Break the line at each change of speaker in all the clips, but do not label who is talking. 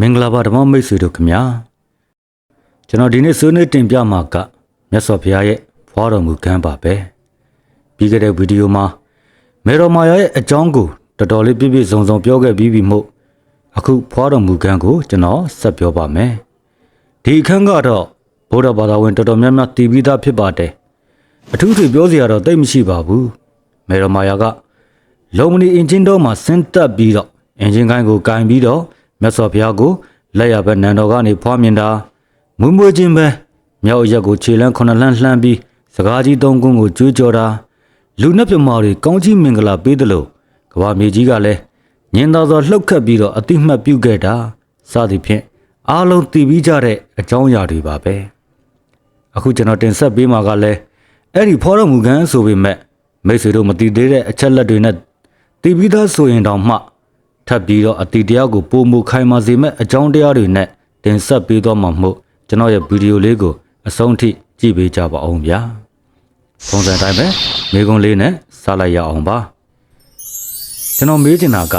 မင်္ဂလာပါဓမ္မမိတ်ဆွေတို့ခင်ဗျာကျွန်တော်ဒီနေ့ဆွေးနွေးတင်ပြမှာကမြတ်စွာဘုရားရဲ့ဖွာတော်မူကမ်းပါပဲပြီးခဲ့တဲ့ဗီဒီယိုမှာမေတော်မာယာရဲ့အကြောင်းကိုတော်တော်လေးပြည့်ပြည့်စုံစုံပြောခဲ့ပြီးပြီမို့အခုဖွာတော်မူကမ်းကိုကျွန်တော်ဆက်ပြောပါမယ်ဒီအခန်းကတော့ဗုဒ္ဓဘာသာဝင်တော်တော်များများတည်ပြီးသားဖြစ်ပါတယ်အထူးထွေပြောစရာတော့တိတ်မရှိပါဘူးမေတော်မာယာကလုံမနီအင်ဂျင်တော့မှဆင်းတက်ပြီးတော့အင်ဂျင်ကိုင်းကိုကင်ပြီးတော့ မြတ်စွာဘုရားကိုလက်ရဘက်နန်တော်ကနေဖွားမြင်တာမွမွေးခြင်းပဲမြောက်ရက်ကိုခြေလန်းခုနှစ်လန်းလှမ်းပြီးစကားကြီးသုံးခုကိုကြွေးကြော်တာလူနှက်ပြမာတွေကောင်းကြီးမင်္ဂလာပေးတယ်လို့ကဘာမြေကြီးကလည်းညင်တော်သောလှုပ်ခတ်ပြီးတော့အတိမတ်ပြုခဲ့တာစသည်ဖြင့်အားလုံးတည်ပြီးကြတဲ့အကြောင်းအရာတွေပါပဲအခုကျွန်တော်တင်ဆက်ပေးမှာကလည်းအဲ့ဒီဖော်တော်မူကန်းဆိုပေမဲ့မိတ်ဆွေတို့မတည်သေးတဲ့အချက်လက်တွေနဲ့တီးပြီးသားဆိုရင်တောင်မှ ထပ်ပြီးတော့အတီတရားကိုပုံမှုခိုင်မာစေမဲ့အကြောင်းတရားတွေနဲ့တင်ဆက်ပေးသွားမှာမို့ကျွန်တော်ရဲ့ဗီဒီယိုလေးကိုအဆုံးထိကြည့်ပေးကြပါအောင်ဗျာပုံစံတိုင်းပဲမိကုံးလေးနဲ့စလိုက်ရအောင်ပါကျွန်တော်မေးချင်တာက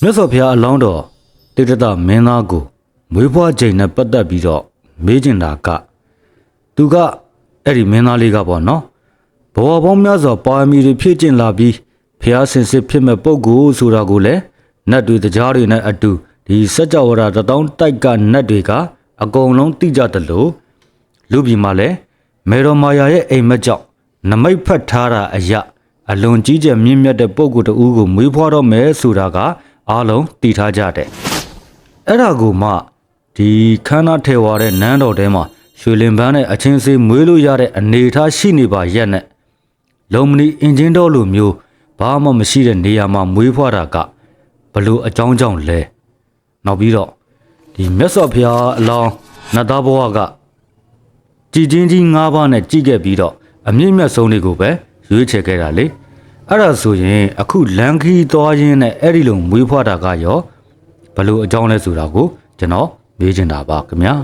မြတ်စွာဘုရားအလောင်းတော်တိတ္တတမင်းသားကိုမွေးဖွားချိန်နဲ့ပတ်သက်ပြီးတော့မေးချင်တာကသူကအဲ့ဒီမင်းသားလေးကပေါ့နော်ဘဝပေါင်းများစွာပါရမီတွေဖြည့်ကျင့်လာပြီးဖျားဆင်စစ်ဖြစ်မဲ့ပုံကိုယ်ဆိုတာကိုလည်း နတ်တွေတရားတွေနဲ့အတူဒီစัจ java ရာတတောင်းတိုက်ကနတ်တွေကအကုန်လုံးသိကြတယ်လို့လူပြည်မှာလည်းမေတော်မာယာရဲ့အိမ်မက်ကြောင့်နမိတ်ဖတ်ထားတာအရာအလွန်ကြီးကျယ်မြင့်မြတ်တဲ့ပုံကိုယ်တူကိုမွေးဖွားတော့မယ်ဆိုတာကအားလုံးသိထားကြတယ်အဲ့ဒါကိုမှဒီခန္ဓာထေဝါတဲ့နန်းတော်ထဲမှာရွှေလင်ပန်းနဲ့အချင်းစေးမွေးလို့ရတဲ့အနေအထားရှိနေပါရက်နဲ့လုံမနီအင်ဂျင်တော်လိုမျိုးဘာမှမရှိတဲ့နေရာမှာမွေးဖွားတာက ဘလို့အကြောင်းကြောင့်လဲနောက်ပြီးတော့ဒီမြတ်စွာဘုရားအလောင်းနတ်သားဘဝကကြည်ချင်းကြီး၅ပါးနဲ့ကြည်ခဲ့ပြီးတော့အမြင့်မြတ်ဆုံးတွေကိုပဲရွေးချယ်ခဲ့တာလေအဲ့ဒါဆိုရင်အခုလန်ခီသွားရင်းနဲ့အဲ့ဒီလိုမွေးဖွားတာကရောဘလို့အကြောင်းလဲဆိုတာကိုကျွန်တော်မေးချင်တာပါခင်ဗျာ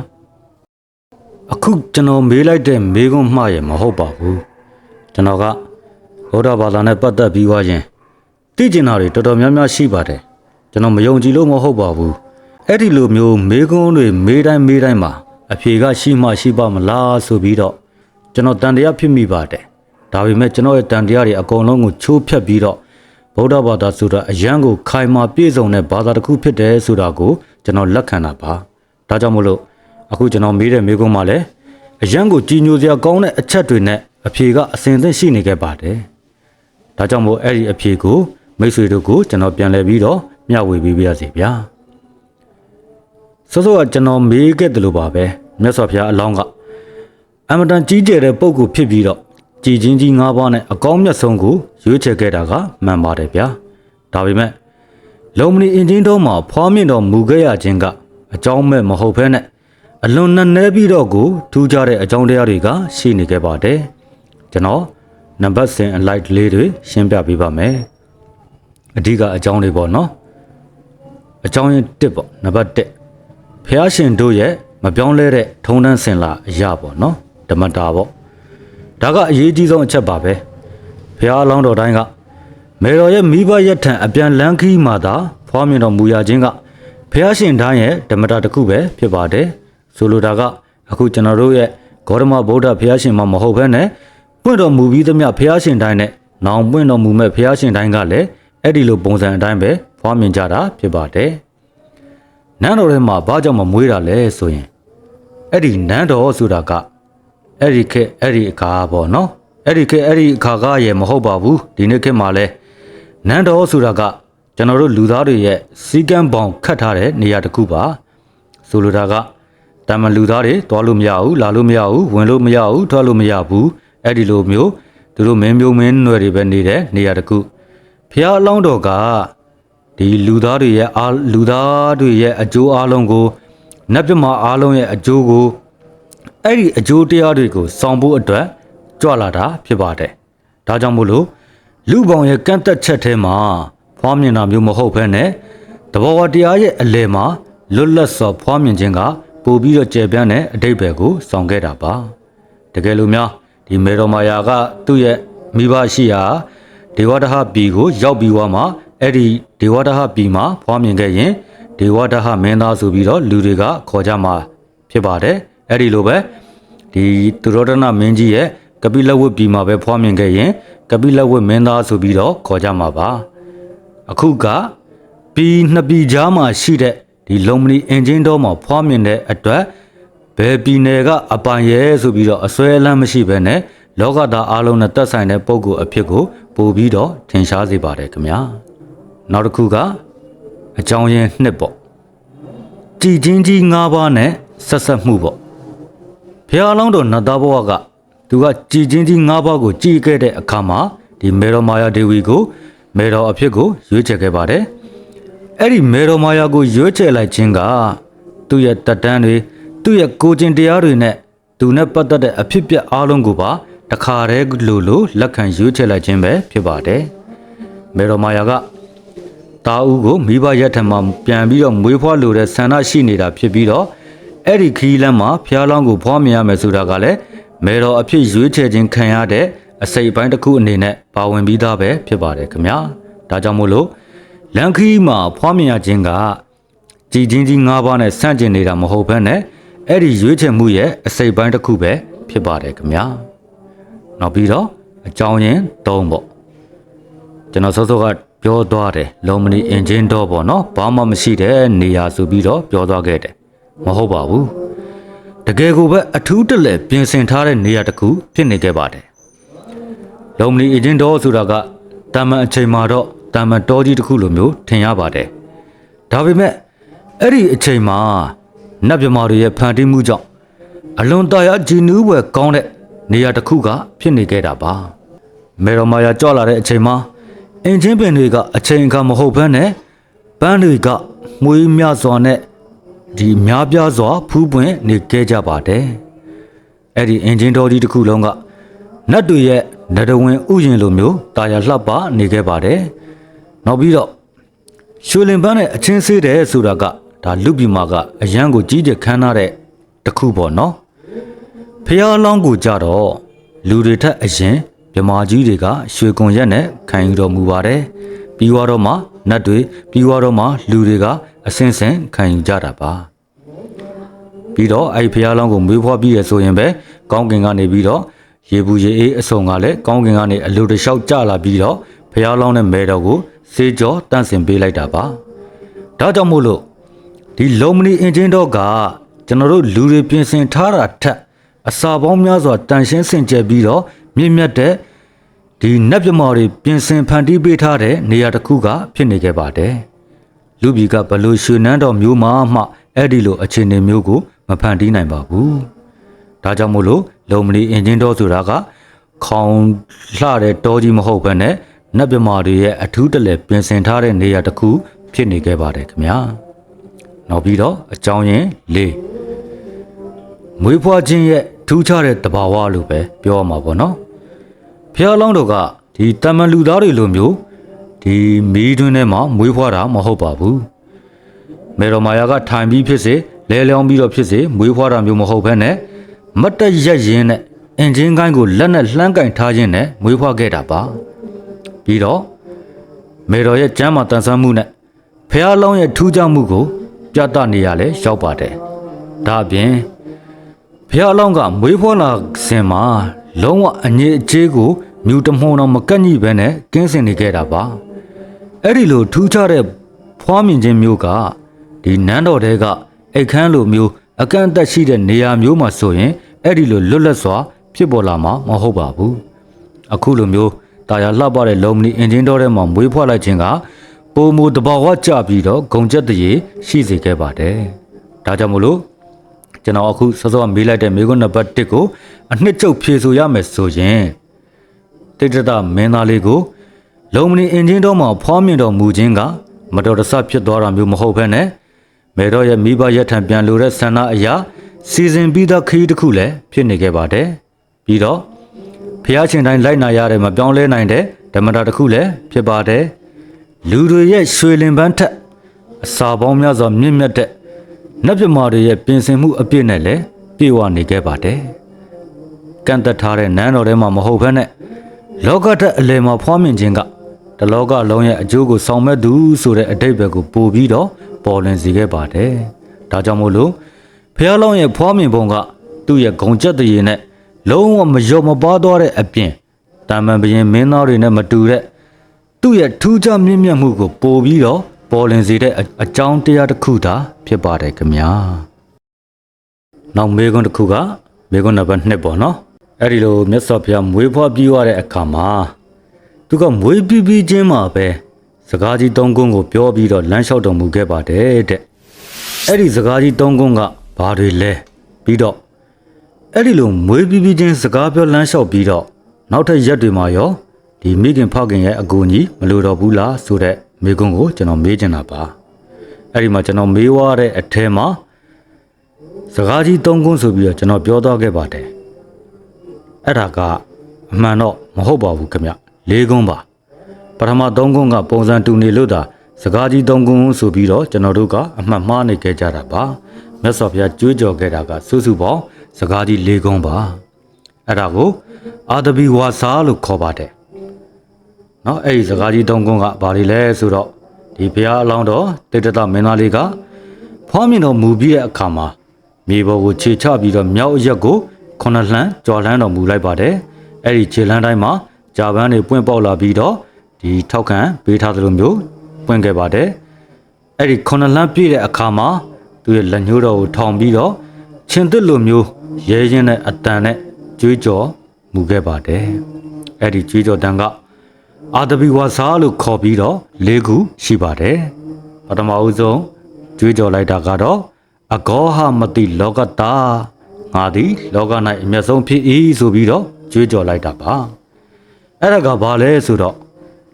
အခုကျွန်တော်မေးလိုက်တဲ့မေးခွန်းမှားရမဟုတ်ပါဘူးကျွန်တော်ကဗုဒ္ဓဘာသာနဲ့ပတ်သက်ပြီးွားရင်သိကျင်တာတွေတော်တော်များများရှိပါတယ် ကျွန်တော်မယုံကြည်လို့မဟုတ်ပါဘူးအဲ့ဒီလိုမျိုးမေးခွန်းတွေမေးတိုင်းမေးတိုင်းမှာအဖြေကရှိမှရှိပါမလားဆိုပြီးတော့ကျွန်တော်တန်တရားဖြစ်မိပါတယ်ဒါပေမဲ့ကျွန်တော်ရဲ့တန်တရားတွေအကုန်လုံးကိုချိုးဖျက်ပြီးတော့ဗုဒ္ဓဘာသာဆိုတာအယံကိုခိုင်မာပြည့်စုံတဲ့ဘာသာတစ်ခုဖြစ်တယ်ဆိုတာကိုကျွန်တော်လက်ခံတာပါဒါကြောင့်မို့လို့အခုကျွန်တော်မေးတဲ့မေးခွန်းမှာလည်းအယံကိုကြီးညိုစရာကောင်းတဲ့အချက်တွေနဲ့အဖြေကအစဉ်အသင့်ရှိနေခဲ့ပါတယ်ဒါကြောင့်မို့အဲ့ဒီအဖြေကိုမိတ်ဆွေတို့ကိုကျွန်တော်ပြန်လည်ပြီးတော့ မျှဝေပေးပါရစေဗျာစောစောကကျွန်တော်မေးခဲ့တယ်လို့ပါပဲမြတ်စွာဘုရားအလောင်းကအမတန်ကြီးကျယ်တဲ့ပုံကိုဖြစ်ပြီးတော့ကြည်ချင်းကြီး၅ပါးနဲ့အကောင်းမြတ်ဆုံးကိုရွေးချယ်ခဲ့တာကမှန်ပါတယ်ဗျာဒါပေမဲ့လုံမနီအင်ဂျင်တော်မှာဖွားမြင့်တော်မူခဲ့ရခြင်းကအကြောင်းမဲ့မဟုတ်ဘဲနဲ့အလွန်နဲ့နဲပြီးတော့ကိုထူးခြားတဲ့အကြောင်းတရားတွေကရှိနေခဲ့ပါတယ်ကျွန်တော်နံပါတ်စဉ်အလိုက်လေးတွေရှင်းပြပေးပါမယ်အဓိကအကြောင်းတွေပေါ့နော် အကြောင်းရင်း1ပေါ့နံပါတ်1ဖះရှင်တို့ရဲ့မပြောင်းလဲတဲ့ထုံတန်းစင်လာအရာပေါ့နော်ဓမ္မတာပေါ့ဒါကအရေးကြီးဆုံးအချက်ပါပဲဖះအလောင်းတော်တိုင်းကမေတော်ရဲ့မိဘရက်ထံအပြန်လန်းခီးမှာသာဖွားမြင်တော်မူရခြင်းကဖះရှင်တိုင်းရဲ့ဓမ္မတာတစ်ခုပဲဖြစ်ပါတယ်ဆိုလိုတာကအခုကျွန်တော်တို့ရဲ့ဂေါတမဗုဒ္ဓဖះရှင်မှမဟုတ်ဘဲနဲ့ပွင့်တော်မူပြီးသမျှဖះရှင်တိုင်းနဲ့နောင်ပွင့်တော်မူမဲ့ဖះရှင်တိုင်းကလည်းအဲ့ဒီလိုပုံစံအတိုင်းပဲ ဖွားမြင်ကြတာဖြစ်ပါတယ်။နန်းတော်ထဲမှာဘာကြောင့်မမွေးတာလဲဆိုရင်အဲ့ဒီနန်းတော်ဆိုတာကအဲ့ဒီခေတ်အဲ့ဒီအခါပေါ့နော်။အဲ့ဒီခေတ်အဲ့ဒီအခါကရဲ့မဟုတ်ပါဘူးဒီနေ့ခေတ်မှာလဲနန်းတော်ဆိုတာကကျွန်တော်တို့လူသားတွေရဲ့စီကံပေါင်ခတ်ထားတဲ့နေရာတစ်ခုပါ။ဆိုလိုတာကတာမန်လူသားတွေသွားလို့မရဘူးလာလို့မရဘူးဝင်လို့မရဘူးထွက်လို့မရဘူးအဲ့ဒီလိုမျိုးသူတို့မင်းမျိုးမင်းနွယ်တွေပဲနေတဲ့နေရာတစ်ခုဖះအလောင်းတော်က ဒီလူသားတွေရဲ့အာလူသားတွေရဲ့အကျိုးအလုံးကိုနတ်ပြမအလုံးရဲ့အကျိုးကိုအဲ့ဒီအကျိုးတရားတွေကိုစောင့်ဖို့အတွက်ကြွလာတာဖြစ်ပါတယ်ဒါကြောင့်မို့လို့လူပေါင်းရဲ့ကန့်သက်ချက်ထဲမှာဖွားမြင်တာမျိုးမဟုတ်ဘဲနဲ့တဘောဝတရားရဲ့အလယ်မှာလွတ်လပ်စွာဖွားမြင်ခြင်းကပို့ပြီးတော့ကျေပြန့်တဲ့အတိတ်ဘယ်ကိုဆောင်ခဲ့တာပါတကယ်လို့များဒီမေတော်မာယာကသူ့ရဲ့မိဘရှိရာဒေဝဒဟပြည်ကိုရောက်ပြီးွားမှအဲ့ဒီ ဒေဝဒဟပြည်မှာဖွားမြင်ခဲ့ရင်ဒေဝတဟမင်းသားဆိုပြီးတော့လူတွေကခေါ်ကြမှာဖြစ်ပါတယ်အဲ့ဒီလိုပဲဒီသူရောဒနာမင်းကြီးရဲ့ကပိလဝတ်ပြည်မှာပဲဖွားမြင်ခဲ့ရင်ကပိလဝတ်မင်းသားဆိုပြီးတော့ခေါ်ကြမှာပါအခုကပြည်နှစ်ပြည်ကြားမှာရှိတဲ့ဒီလုံမနီအင်ဂျင်တော်မှာဖွားမြင်တဲ့အတွက်ဘယ်ပြည်နယ်ကအပိုင်ရဲဆိုပြီးတော့အစွဲအလမ်းမရှိဘဲနဲ့လောကသားအလုံးနဲ့သက်ဆိုင်တဲ့ပုံကိုအဖြစ်ကိုပို့ပြီးတော့ထင်ရှားစေပါတယ်ခင်ဗျာ နောက်တစ်ခုကအကြောင်းရင်းနှစ်ပေါ့ကြည်ချင်းကြီး၅ပါးနဲ့ဆက်ဆက်မှုပေါ့ဖះလောင်းတော်နတ်သားဘဝကသူကကြည်ချင်းကြီး၅ပါးကိုကြည်ခဲ့တဲ့အခါမှာဒီမေတော်မာယာဒေဝီကိုမေတော်အဖြစ်ကိုရွေးချယ်ခဲ့ပါတယ်အဲ့ဒီမေတော်မာယာကိုရွေးချယ်လိုက်ခြင်းကသူ့ရဲ့တက်တန်းတွေသူ့ရဲ့ကိုကျင်တရားတွေနဲ့သူနဲ့ပတ်သက်တဲ့အဖြစ်ပြက်အားလုံးကိုပါတခါတည်းလိုလိုလက်ခံရွေးချယ်လိုက်ခြင်းပဲဖြစ်ပါတယ်မေတော်မာယာက တာဦးကိုမိဘရက်ထံမှာပြန်ပြီးတော့မွေးဖွားလိုတဲ့ဆန္ဒရှိနေတာဖြစ်ပြီးတော့အဲ့ဒီခီးလမ်းမှာဖျားလောင်းကိုဖွားမြင်ရမယ်ဆိုတာကလည်းမေတော်အဖြစ်ရွေးချယ်ခြင်းခံရတဲ့အစိပ်ပိုင်းတစ်ခုအနေနဲ့ပါဝင်ပြီးသားပဲဖြစ်ပါတယ်ခင်ဗျာဒါကြောင့်မို့လို့လန်ခီးမှာဖွားမြင်ရခြင်းကကြည်ချင်းကြီး၅ပါးနဲ့ဆန့်ကျင်နေတာမဟုတ်ဘဲနဲ့အဲ့ဒီရွေးချယ်မှုရဲ့အစိပ်ပိုင်းတစ်ခုပဲဖြစ်ပါတယ်ခင်ဗျာနောက်ပြီးတော့အကြောင်းရင်း၃ပေါ့ကျွန်တော်စောစောက ပြောသွားတယ်လုံမနီအင်ဂျင်တော့ပေါ့နော်ဘာမှမရှိတဲ့နေရာဆိုပြီးတော့ပြောသွားခဲ့တယ်မဟုတ်ပါဘူးတကယ်ကိုပဲအထူးတလဲပြင်ဆင်ထားတဲ့နေရာတစ်ခုဖြစ်နေခဲ့ပါတယ်လုံမနီအင်ဂျင်တော့ဆိုတာကတာမန်အချိန်မှာတော့တာမန်တောကြီးတစ်ခုလိုမျိုးထင်ရပါတယ်ဒါပေမဲ့အဲ့ဒီအချိန်မှာနတ်မြမာတွေရဲ့ဖန်တီးမှုကြောင့်အလွန်တရာဂျီနူးပွဲကောင်းတဲ့နေရာတစ်ခုကဖြစ်နေခဲ့တာပါမေရိုမာယာကြော့လာတဲ့အချိန်မှာ အင်ဂျင်ပင်တွေကအချိန်အခါမဟုတ်ဘဲနဲ့ပန်းတွေကမွေးမြစွာနဲ့ဒီများပြားစွာဖူးပွင့်နေခဲ့ကြပါတယ်။အဲ့ဒီအင်ဂျင်တော်ဒီတစ်ခုလုံးကနတ်တွေရဲ့နဒဝင်ဥယျင်လိုမျိုးတာယာလှပနေခဲ့ပါတယ်။နောက်ပြီးတော့ရွှေလင်ပန်းနဲ့အချင်းစေးတယ်ဆိုတာကဒါလူပြည်မာကအရန်ကိုကြီးတဲ့ခမ်းနားတဲ့တစ်ခုပေါ့နော်။ဖះလောင်းကိုကြတော့လူတွေထက်အရင် မြမာကြီးတွေကရွှေကွန်ရက်နဲ့ခံယူတော်မူပါတယ်။ပြီးသွားတော့မှနတ်တွေပြီးသွားတော့မှလူတွေကအစင်စင်ခံယူကြတာပါ။ပြီးတော့အဲ့ဒီဖះလောင်းကိုမွေးဖွားပြီးရဆိုရင်ပဲကောင်းကင်ကနေပြီးတော့ရေဘူးရေအေးအစုံကလည်းကောင်းကင်ကနေအလိုတလျှောက်ကျလာပြီးတော့ဖះလောင်းနဲ့မဲတော်ကိုစေးကြောတန့်စင်ပေးလိုက်တာပါ။ဒါကြောင့်မို့လို့ဒီလုံမနီအင်ဂျင်တော့ကကျွန်တော်တို့လူတွေပြင်ဆင်ထားတာထက်အစာပေါင်းများစွာတန်ရှင်းစင်ကြယ်ပြီးတော့ မြင့်မြတ်တဲ့ဒီနက်ပြမော်တွေပြင်ဆင်ဖန်တီးပေးထားတဲ့နေရာတစ်ခုကဖြစ်နေခဲ့ပါတယ်။လူပြည်ကဘလို့ရွှေနန်းတော်မျိုးမှမှအဲ့ဒီလိုအခြေအနေမျိုးကိုမဖန်တီးနိုင်ပါဘူး။ဒါကြောင့်မို့လို့လုံမနီအင်ဂျင်တော့ဆိုတာကခေါင်လှတဲ့တောကြီးမဟုတ်ဘဲနဲ့နက်ပြမော်တွေရဲ့အထူးတလဲပြင်ဆင်ထားတဲ့နေရာတစ်ခုဖြစ်နေခဲ့ပါတယ်ခင်ဗျာ။နောက်ပြီးတော့အကြောင်းရင်း၄မွေးဖွားခြင်းရဲ့ထူးခြားတဲ့တဘာဝလို့ပဲပြောရမှာပေါ့နော် ဖះလောင်းတော်ကဒီတမန်လူသားတွေလိုမျိုးဒီမီးတွင်းထဲမှာမွေးဖွားတာမဟုတ်ပါဘူးမေတော်မာယာကထိုင်ပြီးဖြစ်စေလဲလျောင်းပြီးတော့ဖြစ်စေမွေးဖွားတာမျိုးမဟုတ်ဘဲနဲ့မတ်တက်ရက်ရင်းနဲ့အင်ဂျင်ကိုင်းကိုလက်နဲ့လှမ်းကင်ထားခြင်းနဲ့မွေးဖွားခဲ့တာပါပြီးတော့မေတော်ရဲ့ကျမ်းမာတန်ဆန်းမှုနဲ့ဖះလောင်းရဲ့ထူးခြားမှုကို ပြသနေရလဲရောက်ပါတယ်။ဒါအပြင်ဖះလောင်းကမွေးဖွားလာစဉ်မှာလုံးဝအငြိအကျေးကို မြူတမှုံတော့မကန့်ညိပဲနဲ့ကင်းစင်နေခဲ့တာပါ။အဲ့ဒီလိုထူးခြားတဲ့ဖွားမြင်ခြင်းမျိုးကဒီနန်းတော်တဲကအိတ်ခမ်းလိုမျိုးအကန့်အသတ်ရှိတဲ့နေရာမျိုးမှာဆိုရင်အဲ့ဒီလိုလွတ်လပ်စွာ ဖြစ်ပေါ်လာမှာမဟုတ်ပါဘူး။အခုလိုမျိုးတာယာလှပတဲ့လုံမနီအင်ဂျင်တော်ထဲမှာမွေးဖွားလိုက်ခြင်းကပုံမူတဘာဝကြပြီးတော့ဂုံချက်တရေရှိစေခဲ့ပါတယ်။ဒါကြောင့်မို့လို့ကျွန်တော်အခုစောစောကမေးလိုက်တဲ့မေးခွန်းနံပါတ်1ကိုအနှစ်ချုပ်ဖြေဆိုရမယ်ဆိုရင် တိတ္တတမင်းသားလေးကိုလုံမနီအင်ဂျင်တော်မှာဖွားမြင်တော်မူခြင်းကမတော်တဆဖြစ်သွားတာမျိုးမဟုတ်ဘဲနဲ့မေတော်ရဲ့မိဘရက်ထံပြန်လိုတဲ့ဆန္ဒအရာစီစဉ်ပြီးသားခရီးတစ်ခုလည်းဖြစ်နေခဲ့ပါတယ်။ပြီးတော့ဖះရှင်တိုင်းလိုက်နာရတဲ့မပြောင်းလဲနိုင်တဲ့ဓမ္မတာတစ်ခုလည်းဖြစ်ပါတယ်လူတွေရဲ့ရွှေလင်ပန်းထက်အစာပေါင်းများစွာမြင့်မြတ်တဲ့နတ်ပြမာတွေရဲ့ပြင်ဆင်မှုအပြည့်နဲ့လည်းပြေဝနေခဲ့ပါတယ်ကန့်သက်ထားတဲ့နန်းတော်ထဲမှာမဟုတ်ဘဲနဲ့ လောကဓာတ်အလယ်မှာဖွားမြင်ခြင်းကတလောကလုံးရဲ့အကျိုးကိုဆောင်မဲ့သူဆိုတဲ့အတိတ်ဘက်ကိုပို့ပြီးတော့ပေါ်လွင်စေခဲ့ပါတယ်ဒါကြောင့်မို့လို့ဖះလောင်းရဲ့ဖွားမြင်ပုံကသူ့ရဲ့ဂုံချက်တရေနဲ့လုံးဝမလျော်မပါသွားတဲ့အပြင်တာမန်ဘရင်မင်းသားတွေနဲ့မတူတဲ့သူ့ရဲ့ထူးခြားမြင့်မြတ်မှုကိုပို့ပြီးတော့ပေါ်လွင်စေတဲ့အအကြောင်းတရားတစ်ခုသာဖြစ်ပါတယ်ခင်ဗျာနောက်မေကွန်းတစ်ခုကမေကွန်းနံပါတ်2ပေါ့နော် အဲ့ဒီလိုမြတ်စွာဘုရားမွေးဖွားပြီးရတဲ့အခါမှာသူကမွေးပြီးပြီးချင်းမှာပဲစကားကြီးသုံးခုကိုပြောပြီးတော့လမ်းလျှောက်တော်မူခဲ့ပါတယ်တဲ့အဲ့ဒီစကားကြီးသုံးခုကဘာတွေလဲပြီးတော့အဲ့ဒီလိုမွေးပြီးပြီးချင်းစကားပြောလမ်းလျှောက်ပြီးတော့နောက်ထပ်ရက်တွေမှာရောဒီမိခင်ဖခင်ရဲ့အကူအညီမလိုတော့ဘူးလားဆိုတဲ့မေကွန်းကိုကျွန်တော်မေးချင်တာပါအဲ့ဒီမှာကျွန်တော်မေးွားတဲ့အထဲမှာစကားကြီးသုံးခုဆိုပြီးတော့ကျွန်တော်ပြောသွားခဲ့ပါတယ် အဲ့ဒါကအမှန်တော့မဟုတ်ပါဘူးခင်ဗျလေးခုပါပထမသုံးခုကပုံစံတူနေလို့သာစကားကြီးသုံးခုဆိုပြီးတော့ကျွန်တော်တို့ကအမှတ်မှားနေခဲ့ကြတာပါမြတ်စွာဘုရားကြွေးကြော်ခဲ့တာကစုစုပေါင်းစကားကြီးလေးခုပါအဲ့ဒါကိုအာဒဘီဝါစာလို့ခေါ်ပါတယ်နော်အဲ့ဒီစကားကြီးသုံးခုကဘာတွေလဲဆိုတော့ဒီဘုရားအလောင်းတော်တေတ္တမင်းသားလေးကဖွားမြင်တော်မူပြီးတဲ့အခါမှာမြေပေါ်ကိုခြေချပြီးတော့မြောက်အရက်ကို ခုနှစ်လှမ်းကြော်လှမ်းတော်မူလိုက်ပါတယ်။အဲ့ဒီခြေလှမ်းတိုင်းမှာဂျာပန်တွေပွင့်ပေါက်လာပြီးတော့ဒီထောက်ခံပေးထားသလိုမျိုးပွင့်ခဲ့ပါတယ်။အဲ့ဒီခုနှစ်လှမ်းပြည့်တဲ့အခါမှာသူရဲ့လက်ညှိုးတော်ကိုထောင်ပြီးတော့ရှင်သစ်လိုမျိုးရဲရင်တဲ့အတန်နဲ့ကြွေးကြော်မူခဲ့ပါတယ်။အဲ့ဒီကြွေးကြော်တန်ကအာဒဘီဝါစာလို့ခေါ်ပြီးတော့၄ခုရှိပါတယ်။ပထမအဦးဆုံးကြွေးကြော်လိုက်တာကတော့အဂောဟမတိလောကတာ ငါသည်လောက၌အမျက်ဆုံးဖြစ်၏ဆိုပြီးတော့ကြွေးကြော်လိုက်တာပါအဲ့ဒါကဘာလဲဆိုတော့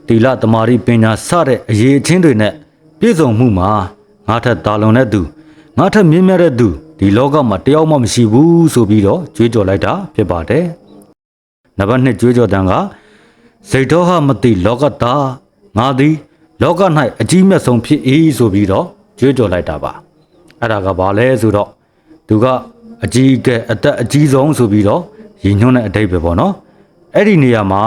တီလတမာရီပညာစတဲ့အရေးအချင်းတွေနဲ့ပြည့်စုံမှုမှာငါထက်တာလွန်တဲ့သူငါထက်မြင့်မြတ်တဲ့သူဒီလောကမှာတယောက်မှမရှိဘူးဆိုပြီးတော့ကြွေးကြော်လိုက်တာဖြစ်ပါတယ်နံပါတ်2ကြွေးကြော်တန်ကစိတ်တော်ဟမတိလောကတာငါသည်လောက၌အကြီးမြတ်ဆုံးဖြစ်၏ဆိုပြီးတော့ကြွေးကြော်လိုက်တာပါအဲ့ဒါကဘာလဲဆိုတော့သူက အကြီးအကဲအသက်အကြီးဆုံးဆိုပြီးတော့ရည်ညွှန်းတဲ့အတိတ်ပဲပေါ့နော်အဲ့ဒီနေရာမှာ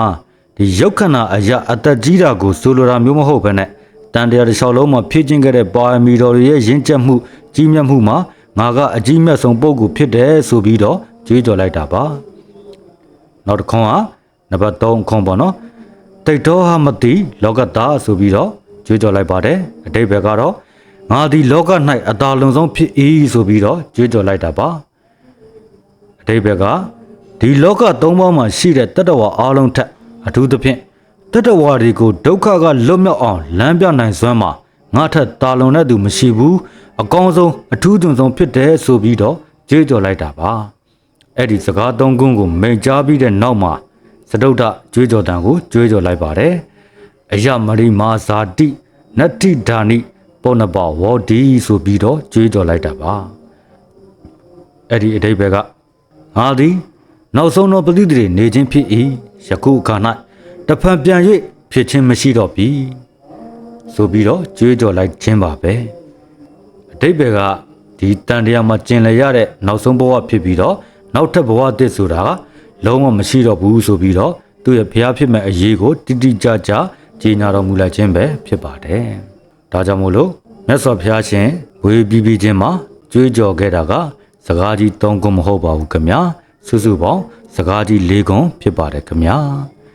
ဒီရုပ်ခန္ဓာအရာအသက်ကြီးတာကိုဆိုလိုတာမျိုးမဟုတ်ဘဲနဲ့တန်တရားတစ်လျှောက်လုံးမှာဖြစ်ခြင်းခဲ့တဲ့ပါရမီတော်တွေရဲ့ရင့်ကျက်မှုကြီးမြတ်မှုမှာငါကအကြီးမြတ်ဆုံးပုဂ္ဂိုလ်ဖြစ်တယ်ဆိုပြီးတော့ကြွေးကြော်လိုက်တာပါနောက်တစ်ခွန်းကနံပါတ်3ခွန်းပေါ့နော်တိတ်တော်ဟာမတိလောကတာဆိုပြီးတော့ကြွေးကြော်လိုက်ပါတယ်အတိတ်ဘက်ကတော့ငါဒီလောက၌အတာလွန်ဆုံးဖြစ်၏ဆိုပြီးတော့ကြွေးကြော်လိုက်တာပါ အတိတ်ဘက်ကဒီလောကသုံးပါးမှာရှိတဲ့တတ္တဝါအလုံးထက်အထူးသဖြင့်တတ္တဝါတွေကိုဒုက္ခကလွတ်မြောက်အောင်လမ်းပြနိုင်စွမ်းမှာငါထက်တာလွန်တဲ့သူမရှိဘူးအကောင်းဆုံးအထူးသွန်ဆုံးဖြစ်တယ်ဆိုပြီးတော့ကြွေးကြော်လိုက်တာပါအဲ့ဒီစကားသုံးခုကိုမိန်ကြားပြီးတဲ့နောက်မှာစတုဒ္ဓကြွေးကြော်တံကိုကြွေးကြော်လိုက်ပါတယ်အယမရိမာဇာတိနတ္တိဓာနိပုဏ္ဏပဝေါဒီဆိုပြီးတော့ကြွေးကြော်လိုက်တာပါအဲ့ဒီအတိတ်ဘက်က ငါသည် နောက်ဆုံးသောပဋိသေနေခြင်းဖြစ်၏ယခုအခါ၌တဖန်ပြန်၍ဖြစ်ခြင်းမရှိတော့ပြီဆိုပြီးတော့ကြွေးကြော်လိုက်ခြင်းပါပဲအတိတ်ဘက်ကဒီတန်တရားမှာကျင်လည်ရတဲ့နောက်ဆုံးဘဝဖြစ်ပြီးတော့နောက်ထပ်ဘဝအသစ်ဆိုတာကလုံးဝမရှိတော့ဘူးဆိုပြီးတော့သူ့ရဲ့ဘုရားဖြစ်မဲ့အရေးကိုတိတိကျကျကြီးညာတော်မူလိုက်ခြင်းပဲဖြစ်ပါတယ်။ဒါကြောင့်မို့လို့မြတ်စွာဘုရားရှင်ဝေပြီးပြီးချင်းမှာကြွေးကြော်ခဲ့တာက စကားကြီး၃ခုမဟုတ်ပါဘူးခင်ဗျာ။စုစုပေါင်းစကားကြီး၄ခုဖြစ်ပါတယ်ခင်ဗျာ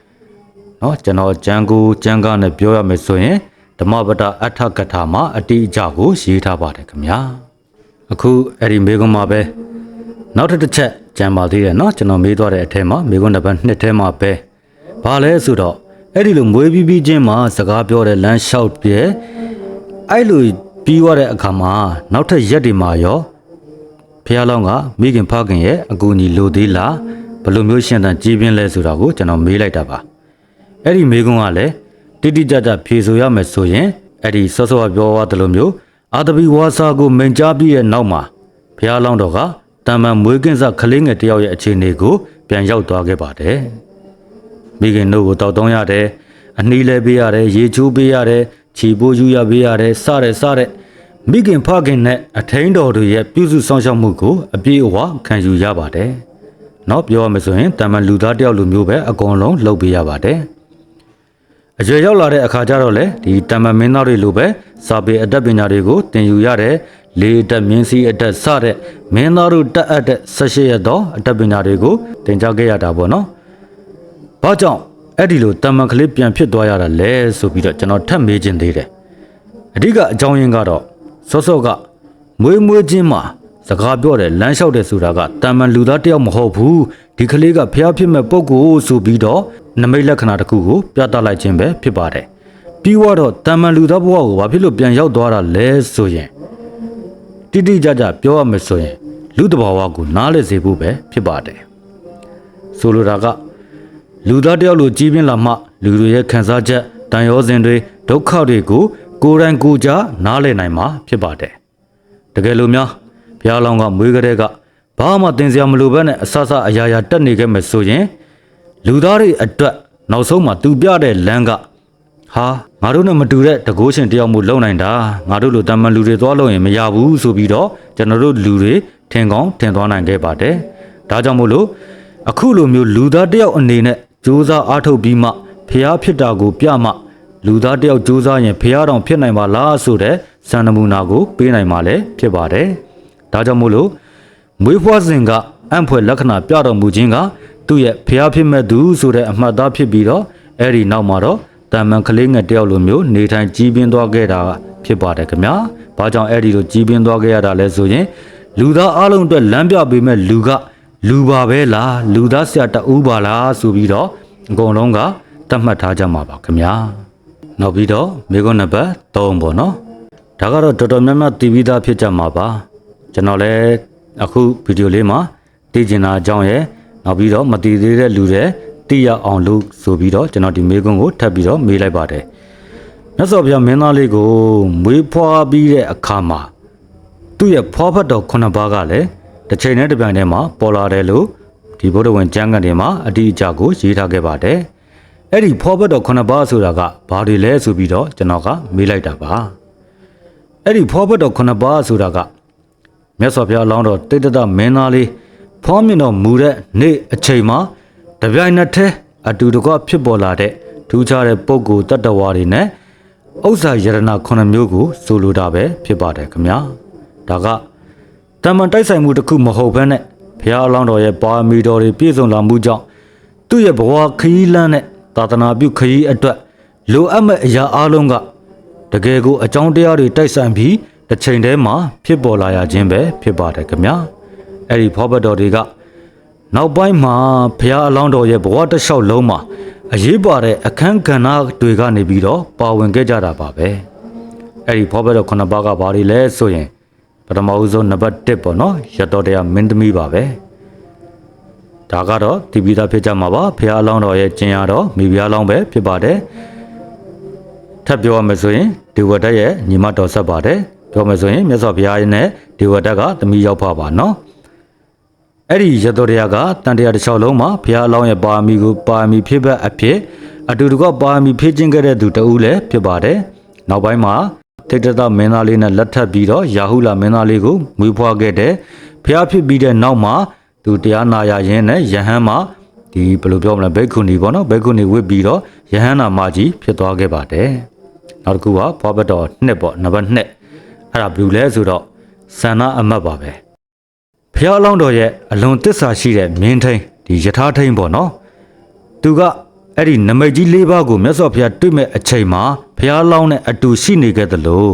။เนาะကျွန်တော်ကျမ်းကိုကျမ်းကားနဲ့ပြောရမယ်ဆိုရင်ဓမ္မပဒအဋ္ဌကထာမှာအတိအကျကိုရေးထားပါတယ်ခင်ဗျာ။အခုအဲ့ဒီမေကွန်မှာပဲနောက်ထပ်တစ်ချက်ကြံပါသေးတယ်เนาะကျွန်တော်မေးသွားတဲ့အထက်မှာမေကွန်နံပါတ်2ထဲမှာပဲဘာလဲဆိုတော့အဲ့ဒီလိုမွေးပြီးပြီးချင်းမှာစကားပြောတဲ့လမ်းလျှောက်ပြဲအဲ့လိုပြီးသွားတဲ့အခါမှာနောက်ထပ်ရက်တွေမှာရော ဖះလောင်းကမိခင်ဖခင်ရဲ့အကူအညီလိုသေးလားဘယ်လိုမျိုးရှင်းတန်ကြည်ပြင်းလဲဆိုတာကိုကျွန်တော်မေးလိုက်တာပါအဲ့ဒီမေကွန်းကလည်းတိတိကျကျဖြေဆိုရမယ်ဆိုရင်အဲ့ဒီစောစောကပြောသွားတယ်လို့မျိုးအာတဘီဝါစာကိုမိန်ကြားပြီးရဲ့နောက်မှာဖះလောင်းတော်ကတမန်မွေးကင်းစကလေးငယ်တယောက်ရဲ့အခြေအနေကိုပြန်ရောက်သွားခဲ့ပါတယ်မိခင်တို့ကိုတောက်တုံးရတယ်အနှီးလဲပေးရတယ်ရေချိုးပေးရတယ်ခြေပိုးယူရပေးရတယ်စတဲ့စတဲ့ မိခင်ဖခင်နဲ့အထင်းတော်တွေရဲ့ပြုစုဆောင်ရှောက်မှုကိုအပြည့်အဝခံယူရပါတယ်။နောက်ပြောရမယ်ဆိုရင်တာမန်လူသားတယောက်လူမျိုးပဲအကုန်လုံးလုပ်ပေးရပါတယ်။အရွယ်ရောက်လာတဲ့အခါကျတော့လေဒီတာမန်မင်းသားတွေလိုပဲစာပေအတတ်ပညာတွေကိုသင်ယူရတဲ့လေးအတတ်မြင်းစည်းအတတ်စတဲ့မင်းသားတို့တတ်အပ်တဲ့၁၈ရက်သောအတတ်ပညာတွေကိုသင်ကြားခဲ့ရတာပေါ့နော်။ဘာကြောင့်အဲ့ဒီလိုတာမန်ကလေးပြန်ဖြစ်သွားရတာလဲဆိုပြီးတော့ကျွန်တော်ထပ်မေးခြင်းသေးတယ်။အဓိကအကြောင်းရင်းကတော့ စောစောကမွေးမွေးချင်းမှာစကားပြောတယ်လမ်းလျှောက်တယ်ဆိုတာကတမန်လူသားတယောက်မဟုတ်ဘူးဒီကလေးကဖျားဖြစ်မဲ့ပုံကိုဆိုပြီးတော့နမိတ်လက္ခဏာတစ်ခုကိုပြသလိုက်ခြင်းပဲဖြစ်ပါတယ်ပြီးတော့တမန်လူသားဘဝကိုဘာဖြစ်လို့ပြန်ရောက်သွားတာလဲဆိုရင်တိတိကျကျပြောရမယ်ဆိုရင် လူတဘာဝကိုနားလည်စေဖို့ပဲဖြစ်ပါတယ်ဆိုလိုတာကလူသားတယောက်လိုကြီးပြင်းလာမှလူတွေရဲ့ခံစားချက်တန်ရောစဉ်တွေဒုက္ခတွေကို ကိုယ်တိုင်ကိုယ်ကြနားလည်နိုင်မှာဖြစ်ပါတယ်တကယ်လို့များဘုရားလောင်းကမွေးကလေးကဘာမှသင်စရာမလိုဘဲနဲ့အဆဆအရာရာတက်နေခဲ့မယ်ဆိုရင်လူသားတွေအတွက်နောက်ဆုံးမှာသူပြတဲ့လမ်းကဟာငါတို့နဲ့မတူတဲ့တကိုးရှင်တယောက်မို့လုံနိုင်တာငါတို့လိုတမန်လူတွေသွားလို့ရင်မရဘူးဆိုပြီးတော့ကျွန်တော်တို့လူတွေထင်ကောင်းထင်သွားနိုင်ခဲ့ပါတယ်ဒါကြောင့်မို့လို့အခုလိုမျိုးလူသားတယောက်အနေနဲ့စူးစမ်းအားထုတ်ပြီးမှဖျားဖြစ်တာကိုပြမှ လူသားတယောက်စူးစမ်းရင်ဖျားတော်ဖြစ်နိုင်ပါလားဆိုတဲ့စံနမူနာကိုပေးနိုင်မှာလည်းဖြစ်ပါတယ်ဒါကြောင့်မို့လို့မွေးဖွားစဉ်ကအံ့ဖွယ်လက္ခဏာပြတော်မူခြင်းကသူ့ရဲ့ဖျားဖြစ်မဲ့သူဆိုတဲ့အမှတ်သားဖြစ်ပြီးတော့အဲ့ဒီနောက်မှာတော့တာမန်ကလေးငယ်တယောက်လိုမျိုးနေထိုင်ကြီးပြင်းသွားခဲ့တာဖြစ်ပါတယ်ခင်ဗျာ။ဘာကြောင့်အဲ့ဒီလိုကြီးပြင်းသွားခဲ့ရတာလဲဆိုရင်လူသားအလုံးအတွက်လမ်းပြပေးမဲ့လူကလူပါပဲလားလူသားဆရာတအူးပါလားဆိုပြီးတော့အကုန်လုံးကတတ်မှတ်ထားကြမှာပါခင်ဗျာ။ နောက်ပြီးတော့မိခွန်းနံပါတ်3ပေါ့နော်။ဒါကတော့တော်တော်များများတည်ပြီးသားဖြစ်ကြမှာပါ။ကျွန်တော်လည်းအခုဗီဒီယိုလေးမှာတည်ကျင်တာအကြောင်းရဲ့နောက်ပြီးတော့မတည်သေးတဲ့လူတွေတည်ရအောင်လို့ဆိုပြီးတော့ကျွန်တော်ဒီမေးခွန်းကိုထပ်ပြီးတော့မေးလိုက်ပါတယ်မြတ်စွာဘုရားမင်းသားလေးကိုမွေးဖွားပြီးတဲ့အခါမှာသူ့ရဲ့ဖွားဖတ်တော်ခုနှစ်ပါးကလည်းတစ်ချိန်နဲ့တစ်ပြိုင်တည်းမှာပေါ်လာတယ်လို့ဒီဗုဒ္ဓဝင်ကျမ်းဂန်တွေမှာအတိအကျကိုရေးထားခဲ့ပါတယ် အဲ့ဒီဖွားဖတ်တော်ခုနှစ်ပါးဆိုတာကဘာတွေလဲဆိုပြီးတော့ကျွန်တော်ကမေးလိုက်တာပါအဲ့ဒီဖွားဖတ်တော်ခုနှစ်ပါးဆိုတာကမြတ်စွာဘုရားအလောင်းတော်တိတ်တတမင်းသားလေးဖောင်းမြင်တော်မူတဲ့နေ့အချိန်မှာတပြိုင်နက်တည်းအတူတကွဖြစ်ပေါ်လာတဲ့ထူးခြားတဲ့ပုံကိုယ်တတ္တဝါတွေနဲ့ဥစ္စာယရဏခုနှစ်မျိုးကိုဆိုလိုတာပဲဖြစ်ပါတယ်ခင်ဗျာဒါကတမန်တိုက်ဆိုင်မှုတစ်ခုမဟုတ်ဘဲနဲ့ဘုရားအလောင်းတော်ရဲ့ပါရမီတော်တွေပြည့်စုံလာမှုကြောင့်သူ့ရဲ့ဘဝခရီးလမ်းနဲ့ သာသနာပြုခရီးအတွက်လိုအပ်မဲ့အရာအလုံးကတကယ်ကိုအကြောင်းတရားတွေတိုက်ဆိုင်ပြီးတစ်ချိန်တည်းမှာဖြစ်ပေါ်လာရခြင်းပဲဖြစ်ပါတယ်ခင်ဗျာအဲ့ဒီဖောဘတ်တော်တွေကနောက်ပိုင်းမှာဘုရားအလောင်းတော်ရဲ့ဘဝတစ်လျှောက်လုံးမှာအရေးပါတဲ့အခန်းကဏ္ဍတွေကနေပြီးတော့ပါဝင်ခဲ့ကြတာပါပဲအဲ့ဒီဖောဘတ်တော်ခုနှစ်ပါးကဘာတွေလဲဆိုရင်ပထမဦးဆုံးနံပါတ်1ပေါ့နော်ရတော်တရားမင်းသမီးပါပဲ ဒါကတော့တည်ပြီးသားဖြစ်ကြမှာပါဘုရားအလောင်းတော်ရဲ့ကျင်ရတော်မိဖုရားအလောင်းပဲဖြစ်ပါတယ်ထပ်ပြောရမယ်ဆိုရင်ဒေဝတက်ရဲ့ညီမတော်ဆက်ပါတယ်ပြောမယ်ဆိုရင်မြတ်စွာဘုရားရဲ့နဲ့ဒေဝတက်ကသမီးရောက်ဖပါနော်အဲ့ဒီရသောတရားကတန်တရားတစ်လျှောက်လုံးမှာဘုရားအလောင်းရဲ့ပါရမီကိုပါရမီဖြစ်ဘက်အဖြစ်အတူတကွပါရမီဖြည့်ခြင်းခဲ့တဲ့သူတဦးလည်းဖြစ်ပါတယ်နောက်ပိုင်းမှာတိတ္တသမင်းသားလေးနဲ့လက်ထပ်ပြီးတော့ယာဟုလာမင်းသားလေးကိုမွေးဖွားခဲ့တဲ့ဘုရားဖြစ်ပြီးတဲ့နောက်မှာ သူတရားနာရရင်နဲ့ယဟန်မှာဒီဘယ်လိုပြောမလဲဘိက္ခုနီပေါ့နော်ဘိက္ခုနီဝတ်ပြီးတော့ယဟန်နာမကြီးဖြစ်သွားခဲ့ပါတယ်နောက်တစ်ခုကဘွားဘတ်တော်2ပေါ့နံပါတ်2အဲ့ဒါဘယ်လိုလဲဆိုတော့ဇန္နာအမတ်ပါပဲဖះအလောင်းတော်ရဲ့အလွန်တစ္ဆာရှိတဲ့မင်းထိန်ဒီယထာထိန်ပေါ့နော်သူကအဲ့ဒီနမိတ်ကြီး၄ပါးကိုမြတ်စွာဘုရားတွေ့မဲ့အချိန်မှာဖះအလောင်းနဲ့အတူရှိနေခဲ့သလို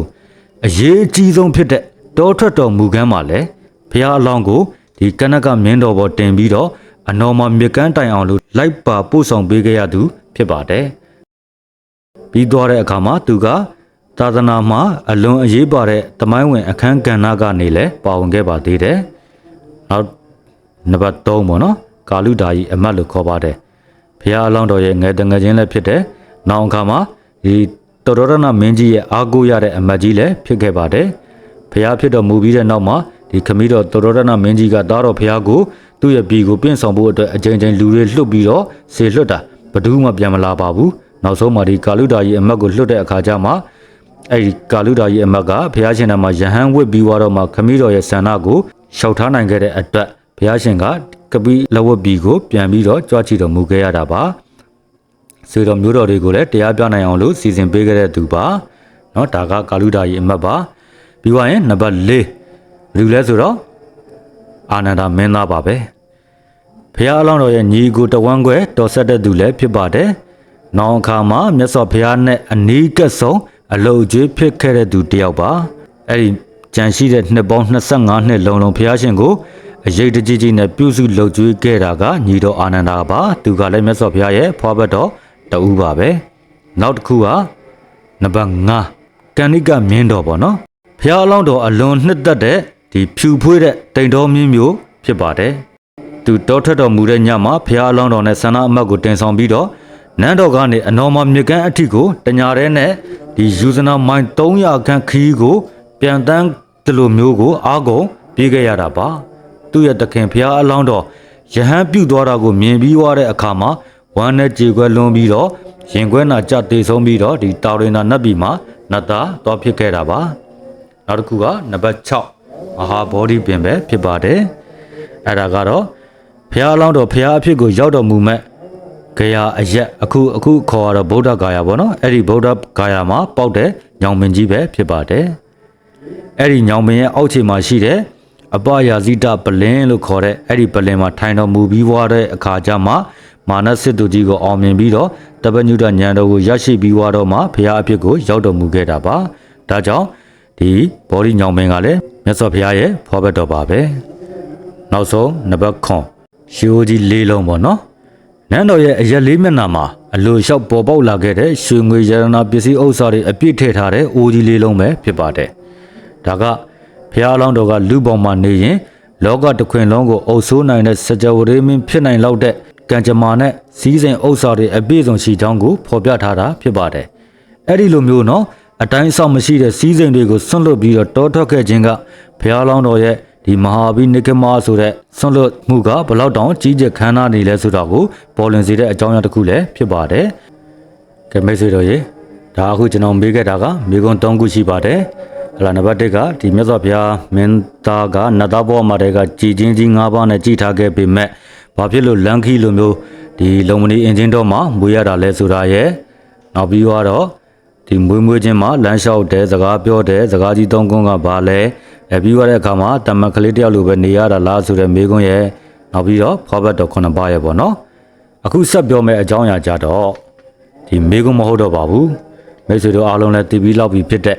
အရေးအကြီးဆုံးဖြစ်တဲ့တောထွက်တော်မူကမ်းမှာလည်းဖះအလောင်းကို ဒီကနကမင်းတော်ပေါ်တင်ပြီးတော့အနော်မမြကန်းတိုင်အောင်လို့လိုက်ပါပို့ဆောင်ပေးခဲ့ရသူ ဖြစ်ပါတယ်ပြီးသွားတဲ့အခါမှာသူကသာသနာမှာအလွန်အရေးပါတဲ့တမိုင်းဝင် အခန်းကဏ္ဍကနေလည်းပါဝင်ခဲ့ပါသေးတယ်နောက်နံပါတ်3ပေါ့နော်ကာလူဒါကြီးအမတ်လို့ခေါ်ပါတယ်ဘုရားအလောင်းတော်ရဲ့ငယ်တငယ်ချင်းလည်းဖြစ်တယ်နောက်အခါမှာဒီတော်တော်ရဏမင်းကြီးရဲ့အားကိုးရတဲ့အမတ်ကြီးလည်းဖြစ်ခဲ့ပါတယ်ဘုရားဖြစ်တော်မူပြီးတဲ့နောက်မှာ ဒီခမည်းတော်တော်တော်ရဏမင်းကြီးကတားတော်ဘုရားကိုသူ့ရဲ့ပြည်ကိုပြင့်ဆောင်ဖို့အတွက်အကြိမ်ကြိမ်လူတွေလှုပ်ပြီးတော့ဆေလွတ်တာဘယ်သူမှပြန်မလာပါဘူးနောက်ဆုံးမှာဒီကာလူဒါကြီးအမတ်ကိုလှုပ်တဲ့အခါကျမှအဲ့ဒီကာလူဒါကြီးအမတ်ကဘုရားရှင်နာမှာယဟန်ဝစ်ပြီးသွားတော့မှခမည်းတော်ရဲ့ဆန္ဒကိုရှောက်ထားနိုင်ခဲ့တဲ့အတွက်ဘုရားရှင်ကကပိလဝတ်ဘီကိုပြန်ပြီးတော့ကြွချီတော်မူခဲ့ရတာပါ ဆွေတော်မျိုးတော်တွေကိုလည်းတရားပြနိုင်အောင်လို့စီစဉ်ပေးခဲ့တဲ့သူပါเนาะဒါကကာလူဒါကြီးအမတ်ပါပြီးသွားရင်နံပါတ်4 ဘယ်သူလဲဆိုတော့အာနန္ဒာမင်းသားပါပဲဖះအလောင်းတော်ရဲ့ညီကိုတဝမ်းခွဲတော်ဆက်တဲ့သူလည်းဖြစ်ပါတယ်။နောင်အခါမှာမြတ်စွာဘုရားနဲ့အနီးကပ်ဆုံးအလုတ်ကျွေးဖြစ်ခဲ့တဲ့သူတစ်ယောက်ပါ။အဲ့ဒီကြံရှိတဲ့နှစ်ပေါင်း25နှစ်လုံးလုံးဘုရားရှင်ကိုအရေးတကြီးကြီးနဲ့ပြုစုလုပ်ကျွေးခဲ့တာကညီတော်အာနန္ဒာပါ။သူကလည်းမြတ်စွာဘုရားရဲ့ဖွားဘတ်တော်တူပါပဲ။နောက်တစ်ခုကနံပါတ်5ကဏိကမင်းတော်ပေါ့နော်။ဘုရားအလောင်းတော်အလွန်နှစ်သက်တဲ့ ဒီဖြူဖွေးတဲ့တိမ်တော်မြင်းမျိုးဖြစ်ပါတယ်။သူတောထွက်တော်မူတဲ့ညမှာဖះအလောင်းတော်နဲ့ဆန္ဒအမတ်ကိုတင်ဆောင်ပြီးတော့နန်းတော်ကနေအနော်မမြေကမ်းအထိကိုတညာရဲနဲ့ဒီယူဇနာမိုင်300ခန့်ခီးကိုပြန်တန်းဒီလိုမျိုးကိုအားကုန်ပြေးခဲ့ရတာပါသူ့ရဲ့တခင်ဖះအလောင်းတော်ယဟန်ပြုတ်သွားတာကိုမြင်ပြီးွားတဲ့အခါမှာဝမ်းနဲ့ကြေခွဲလွန်ပြီးတော့ရင်ခွဲနာကြတေဆုံးပြီးတော့ဒီတာရင်နာနတ်ပြည်မှာနတ်သားတော့ဖြစ်ခဲ့တာပါနောက်တစ်ခုကနံပါတ်6 မဟာဘောဓိပင်ပဲဖြစ်ပါတယ်အဲ့ဒါကတော့ဖះအလောင်းတော်ဖះအဖြစ်ကိုရောက်တော်မူမဲ့ဂယာအရက်အခုအခုခေါ်ရတော့ဗုဒ္ဓဂါယာပေါ့နော်အဲ့ဒီဗုဒ္ဓဂါယာမှာပေါက်တဲ့ညောင်ပင်ကြီးပဲဖြစ်ပါတယ်အဲ့ဒီညောင်ပင်ရဲ့အောက်ခြေမှာရှိတဲ့အပယာဇိတပလင်းလို့ခေါ်တဲ့အဲ့ဒီပလင်းမှာထိုင်တော်မူပြီးွားတဲ့အခါကျမှမာနစစ်သူကြီးကိုအောင်မြင်ပြီးတော့တပညုတညံတော်ကိုရရှိပြီးွားတော့မှဖះအဖြစ်ကိုရောက်တော်မူခဲ့တာပါဒါကြောင့်ဒီဘောဓိညောင်ပင်ကလည်း မြတ်စွာဘုရားရဲ့ဖော်ဘက်တော်ပါပဲနောက်ဆုံးနံပါတ်9ရှိုးကြီးလေးလုံးပေါ့နော်နန်းတော်ရဲ့အရက်လေးမျက်နှာမှာအလိုလျှောက်ပေါ်ပေါက်လာခဲ့တဲ့ရွှေငွေရတနာပစ္စည်းဥစ္စာတွေအပြည့်ထည့်ထားတဲ့အိုးကြီးလေးလုံးပဲဖြစ်ပါတယ်ဒါကဖះအလောင်းတော်ကလူပေါင်းမှာနေရင်လောကတစ်ခွင်လုံးကိုအုပ်ဆိုးနိုင်တဲ့စကြဝဠာမင်းဖြစ်နိုင်လောက်တဲ့ကံကြမ္မာနဲ့စီးစိမ်ဥစ္စာတွေအပြည့်စုံရှိကြောင်းကိုဖော်ပြထားတာဖြစ်ပါတယ်အဲ့ဒီလိုမျိုးနော် အတိုင်းအဆောက်မရှိတဲ့စီးစိမ်တွေကိုဆွန့်လွတ်ပြီးတော့တောထွက်ခဲ့ခြင်းကဖះအလောင်းတော်ရဲ့ဒီမဟာဘိနိကမဆိုတဲ့ဆွန့်လွတ်မှုကဘလောက်တောင်ကြီးကျယ်ခမ်းနားနေလဲဆိုတော့ကိုပေါ်လွင်စေတဲ့အကြောင်းအရာတစ်ခုလည်းဖြစ်ပါတယ်။ကဲမိတ်ဆွေတို့ရေဒါအခုကျွန်တော်မေးခဲ့တာကမိကွန်း၃ခုရှိပါတယ်။ဟလာနံပါတ်၁ကဒီမြတ်စွာဘုရားမင်းသားကနတ်သားဘောမှာတည်းကကြည်ချင်းကြီး၅ပါးနဲ့ကြည်ထားခဲ့ပေမဲ့ဘာဖြစ်လို့လန်ခီလိုမျိုးဒီလုံမနီအင်ဂျင်တော့မှမွေးရတာလဲဆိုတာရဲ့နောက်ပြီးတော့ ဒီမွေးမွေးချင်းမှာလမ်းလျှောက်တဲ့စကားပြောတဲ့စကားကြီးသုံးခုကဘာလဲအဲပြီးသွားတဲ့အခါမှာတမန်ကလေးတယောက်လိုပဲနေရတာလားဆိုတဲ့မေးခွန်းရဲ့နောက်ပြီးတော့ဖောဘတ်တော်ခုနှစ်ပါးရဲ့ပေါ့နော်အခုဆက်ပြောမယ့်အကြောင်းအရာကြတော့ဒီမေးခွန်းမဟုတ်တော့ပါဘူးမိတ်ဆွေတို့အားလုံးလည်းတည်ပြီးလောက်ပြီးဖြစ်တဲ့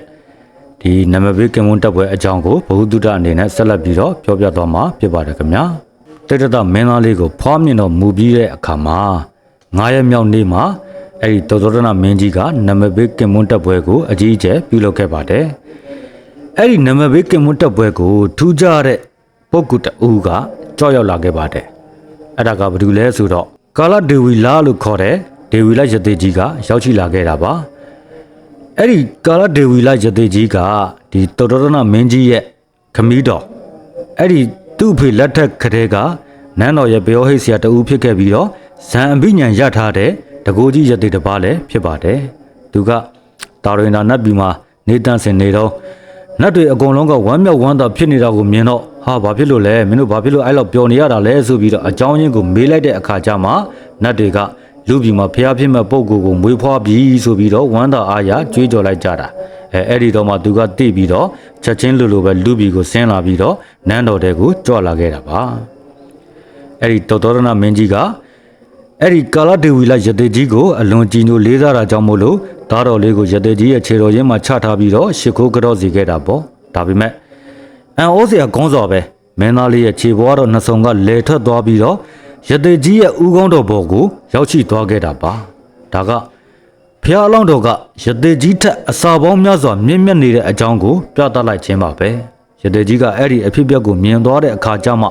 ဒီနံပါတ်ဘေးကင်မွန်းတက်ပွဲအကြောင်းကိုဘ ഹു တုဒအနေနဲ့ဆက်လက်ပြီးတော့ပြောပြသွားမှာဖြစ်ပါတယ်ခင်ဗျာတိတ်တတမင်းသားလေးကိုဖွားမြင်တော်မူပြီးတဲ့အခါမှာ9ရက်မြောက်နေ့မှာ အဲ့ဒီတောသောရဏမင်းကြီးကနံပါတ်ဘေးကင်မွန်းတက်ပွဲကိုအကြီးအကျယ်ပြုလုပ်ခဲ့ပါတယ်အဲ့ဒီနံပါတ်ဘေးကင်မွန်းတက်ပွဲကိုထူးခြားတဲ့ပုဂ္ဂိုလ်တဦးကကြောက်ရောက်လာခဲ့ပါတယ်အဲ့ဒါကဘာလို့လဲဆိုတော့ကာလဒေဝီလာလို့ခေါ်တဲ့ဒေဝီလာရသေးကြီးကရောက်ရှိလာခဲ့တာပါအဲ့ဒီကာလဒေဝီလာရသေးကြီးကဒီတောသောရဏမင်းကြီးရဲ့ခမည်းတော်အဲ့ဒီသူ့အဖေလက်ထက်ကလေးကနန်းတော်ရဲ့ဘယောဟိတ်ဆရာတူဖြစ်ခဲ့ပြီးတော့ဇံအဘိညာဉ်ရထားတဲ့ တကိုးကြီးရသေးတစ်ပါးလည်းဖြစ်ပါတယ်သူကတာရင်နာနတ်ပြည်မှာနေတန်းစင်နေတော့နတ်တွေအကုန်လုံးကဝမ်းမြောက်ဝမ်းသာဖြစ်နေတာကိုမြင်တော့ဟာဘာဖြစ်လို့လဲမင်းတို့ဘာဖြစ်လို့အဲ့လောက်ပျော်နေရတာလဲဆိုပြီးတော့အကြောင်းရင်းကိုမေးလိုက်တဲ့အခါကျမှနတ်တွေကလူပြည်မှာဖျားဖြစ်မဲ့ပုံကိုယ်ကိုမွေးဖွားပြီးဆိုပြီးတော့ဝမ်းသာအားရကြွေးကြော်လိုက်ကြတာအဲအဲ့ဒီတော့မှသူကတိပြီးတော့ချက်ချင်းလူလိုပဲလူပြည်ကိုဆင်းလာပြီးတော့နန်းတော်တဲကိုကြွလာခဲ့တာပါအဲ့ဒီတောတော်ရဏမင်းကြီးက အဲ့ဒီကာလဒေဝီလရတေကြီးကိုအလွန်ကြည်ညိုလေးစားတာကြောင့်မို့လို့သားတော်လေးကိုရတေကြီးရဲ့ခြေတော်ရင်းမှာချထားပြီးတော့ရှ िख ိုးကြော့စီခဲ့တာပေါ့ဒါပေမဲ့အန်အိုးစရာခေါင်းစော်ပဲမင်းသားလေးရဲ့ခြေဘွားတော်နှစ်ဆုံကလဲထွက်သွားပြီးတော့ရတေကြီးရဲ့ဥကောင်းတော်ဘော်ကိုရောက်ရှိသွားခဲ့တာပါဒါကဖျားအလောင်းတော်ကရသေးကြီးထက်အစာပေါင်းများစွာမြင့်မြတ်နေတဲ့အကြောင်းကိုပြသလိုက်ခြင်းပါပဲရသေးကြီးကအဲ့ဒီအဖြစ်အပျက်ကိုမြင်သွားတဲ့အခါကျမှ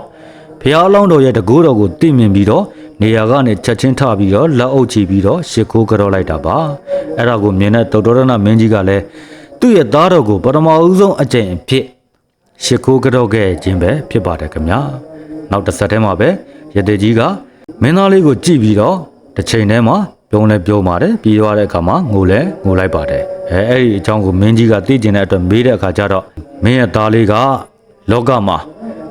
ဖျားအလောင်းတော်ရဲ့တကိုးတော်ကိုသိမြင်ပြီးတော့ နေရာကနေချက်ချင်းထပြီးတော့လက်အုပ်ချပြီးတော့ရှ िख ိုးကြောလိုက်တာပါအဲ့ဒါကိုမြင်တဲ့တောတော်ရဏမင်းကြီးကလည်းသူ့ရဲ့သားတော်ကိုပထမဦးဆုံးအကြိမ်အဖြစ်ရှ िख ိုးကြောခဲ့ခြင်းပဲဖြစ်ပါတယ်ခင်ဗျာနောက်တစ်ဆက်တည်းမှာပဲရသေးကြီးကမင်းသားလေးကိုကြည့်ပြီးတော့တစ်ချိန်တည်းမှာပြုံးလဲပြုံးပါတယ်ပြီးသွားတဲ့အခါမှာငိုလဲငိုလိုက်ပါတယ်အဲအဲ့ဒီအကြောင်းကိုမင်းကြီးကသိကျင်တဲ့အတွက်မေးတဲ့အခါကျတော့မင်းရဲ့သားလေးကလောကမှာ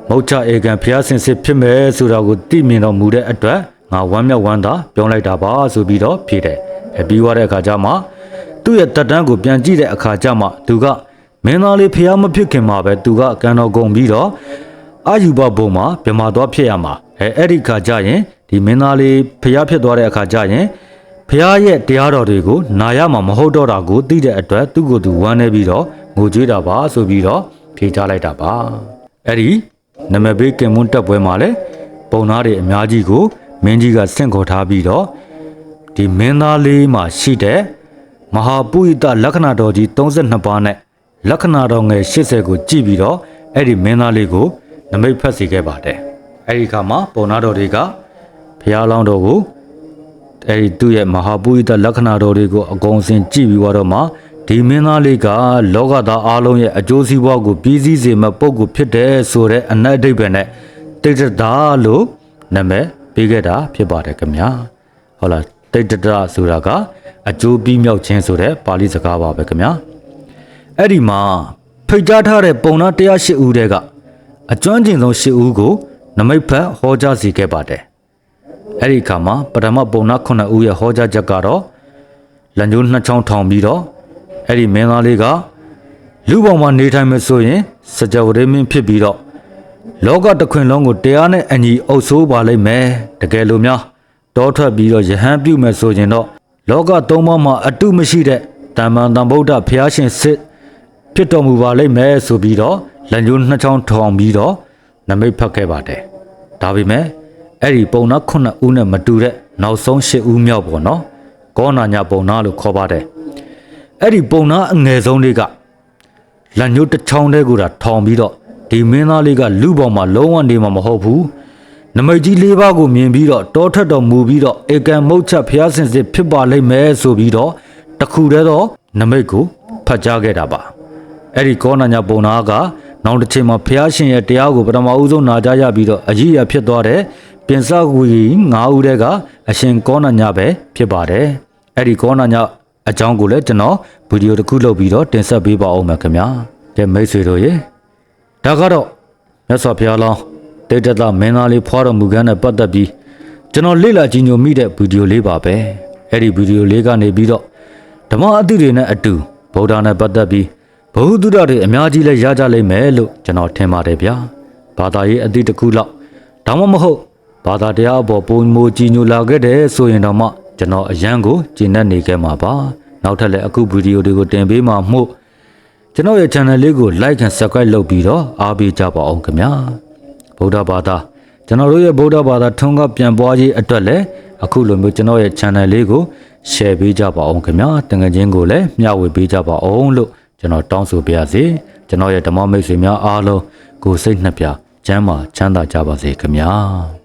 မုတ်ချဧကံဖျားဆင်စစ်ဖြစ်မယ်ဆိုတာကိုသိမြင်တော်မူတဲ့အတွက် ငါဝမ်းမြောက်ဝမ်းသာပြောလိုက်တာပါဆိုပြီးတော့ဖြေတယ်အဲပြီးသွားတဲ့အခါကျမှသူ့ရဲ့တက်တန်းကိုပြန်ကြည့်တဲ့အခါကျမှသူကမင်းသားလေးဖျားမဖြစ်ခင်မှာပဲသူကကံတော်ကုန်ပြီးတော့အာယူဘဘုံမှာပြမာသွားဖြစ်ရမှာအဲအဲ့ဒီခါကျရင်ဒီမင်းသားလေးဖျားဖြစ်သွားတဲ့အခါကျရင်ဖျားရဲ့တရားတော်တွေကိုနာရမှာမဟုတ်တော့တာကိုသိတဲ့အတွက်သူ့ကိုယ်သူဝမ်းနေပြီးတော့ငိုကြွေးတာပါဆိုပြီးတော့ဖြေချလိုက်တာပါအဲ့ဒီနမဘေးကင်မွန်းတက်ပွဲမှာလဲပုံသားတွေအများကြီးကို မင်းကြီးကဆင့်ခေါ်ထားပြီးတော့ဒီမင်းသားလေးမှာရှိတဲ့မဟာပုရိသလက္ခဏာတော်ကြီး32ပါးနဲ့လက္ခဏာတော်ငယ်80ကိုကြည့်ပြီးတော့အဲ့ဒီမင်းသားလေးကိုနမိတ်ဖက်စီခဲ့ပါတယ်အဲ့ဒီခါမှာပုံသားတော်တွေကဘုရားလောင်းတော်ကိုအဲဒီသူ့ရဲ့မဟာပုရိသလက္ခဏာတော်တွေကိုအကုန်စင်ကြည့်ပြီးတော့မှဒီမင်းသားလေးကလောကသားအလုံးရဲ့အကျိုးစီးပွားကိုပြည်စည်းစေမဲ့ပုံကိုဖြစ်တယ်ဆိုတဲ့အနက်အဓိပ္ပာယ်နဲ့တိတ်တတာလို့နာမည် ပေးခဲ့တာဖြစ်ပါတယ်ခင်ဗျာဟုတ်လားတိတ်တတာဆိုတာကအကျိုးပြီးမြောက်ခြင်းဆိုတဲ့ပါဠိစကားပါပဲခင်ဗျာအဲ့ဒီမှာဖိတ်ကြားထားတဲ့ပုံနာ108ဦးတဲကအကျွမ်းကျင်ဆုံး8ဦးကို နမိတ်ဖက်ဟောကြားစီခဲ့ပါတယ်အဲ့ဒီအခါမှာပထမပုံနာ9ဦးရဲ့ဟောကြားချက်ကတော့လန်ကျိုးနှစ်ချောင်းထောင်ပြီးတော့အဲ့ဒီမင်းသားလေးကလူပေါ်မှာနေထိုင်မယ်ဆိုရင်စကြဝဠာမင်းဖြစ်ပြီးတော့ လောကတစ်ခွင်လုံးကိုတရားနဲ့အညီအုပ်ဆိုးပါလိမ့်မယ်တကယ်လို့များတောထွက်ပြီးတော့ယဟန်ပြုမယ်ဆိုရင်တော့လောကသုံးပါးမှာအတုမရှိတဲ့တမ္မန်တန်ဗုဒ္ဓဘုရားရှင်စစ်ဖြစ်တော်မူပါလိမ့်မယ်ဆိုပြီးတော့လန်ကျိုးနှစ်ချောင်းထောင်ပြီးတော့နမိတ်ဖတ်ခဲ့ပါတယ်ဒါပေမဲ့အဲ့ဒီပုံနာ9ဦးနဲ့မတူတဲ့နောက်ဆုံး10ဦးမြောက်ပေါ့နော်ကောနာညာပုံနာလို့ခေါ်ပါတယ်အဲ့ဒီပုံနာအငယ်ဆုံးလေးကလက်ညှိုးတစ်ချောင်းတည်းကိုဒါထောင်ပြီးတော့ ဒီမင်းသားလေးကလူပေါ်မှာလုံးဝနေမှာမဟုတ်ဘူးနမိတ်ကြီးလေးပါးကိုမြင်ပြီးတော့တောထက်တော်မူပြီးတော့ဧကံမုတ်ချက်ဖျားစင်စစ်ဖြစ်ပါလိမ့်မယ်ဆိုပြီးတော့တခုတည်းသောနမိတ်ကိုဖတ်ကြားခဲ့တာပါအဲ့ဒီကောနာညာပုံနာကနောက်တစ်ချိန်မှာဖျားရှင်ရဲ့တရားကိုပထမဦးဆုံးနာကြားရပြီးတော့အကြီးအဖြစ်သွားတဲ့ပြင်စဝီ9ဦးတည်းကအရှင်ကောနာညပဲဖြစ်ပါတယ်အဲ့ဒီကောနာညအကြောင်းကိုလည်းကျွန်တော်ဗီဒီယိုတစ်ခုလုပ်ပြီးတော့တင်ဆက်ပေးပါအောင်မယ်ခင်ဗျာကဲမိတ်ဆွေတို့ရေ ဒါကတော့မြတ်စွာဘုရားလောင်းတေတတမင်းသားလေးဖွားတော်မူကန်းနဲ့ပတ်သက်ပြီးကျွန်တော်လေ့လာကြည့်ညိုမိတဲ့ဗီဒီယိုလေးပါပဲအဲ့ဒီဗီဒီယိုလေးကနေပြီးတော့ဓမ္မအသည့်တွေနဲ့အတူဗုဒ္ဓနဲ့ပတ်သက်ပြီးဘ ഹു တုဒ္ဒတွေအများကြီးလဲရကြလိမ့်မယ်လို့ကျွန်တော်ထင်ပါတယ်ဗျာဘာသာရေးအသည့်တစ်ခုလောက်ဒါမှမဟုတ်ဘာသာတရားအပေါ်ပုံမူကြည်ညိုလာခဲ့တယ်ဆိုရင်တော့မှကျွန်တော်အရန်ကိုကျင့်တတ်နေခဲ့မှာပါနောက်ထပ်လည်းအခုဗီဒီယိုတွေကိုတင်ပေးမှာမှု ကျွန်တော်ရဲ့ channel လေးကို like and subscribe လုပ်ပြီးတော့အားပေးကြပါအောင်ခင်ဗျာဗုဒ္ဓဘာသာကျွန်တော်တို့ရဲ့ဗုဒ္ဓဘာသာထွန်းကားပြန်ပွားရေးအတွက်လည်းအခုလိုမျိုးကျွန်တော်ရဲ့ channel လေးကို share ပေးကြပါအောင်ခင်ဗျာတကယ်ချင်းကိုလည်းမျှဝေပေးကြပါအောင်လို့ကျွန်တော်တောင်းဆိုပါရစေကျွန်တော်ရဲ့ဓမ္မမိတ်ဆွေများအားလုံးကိုယ်စိတ်နှစ်ပြချမ်းသာချမ်းသာကြပါစေခင်ဗျာ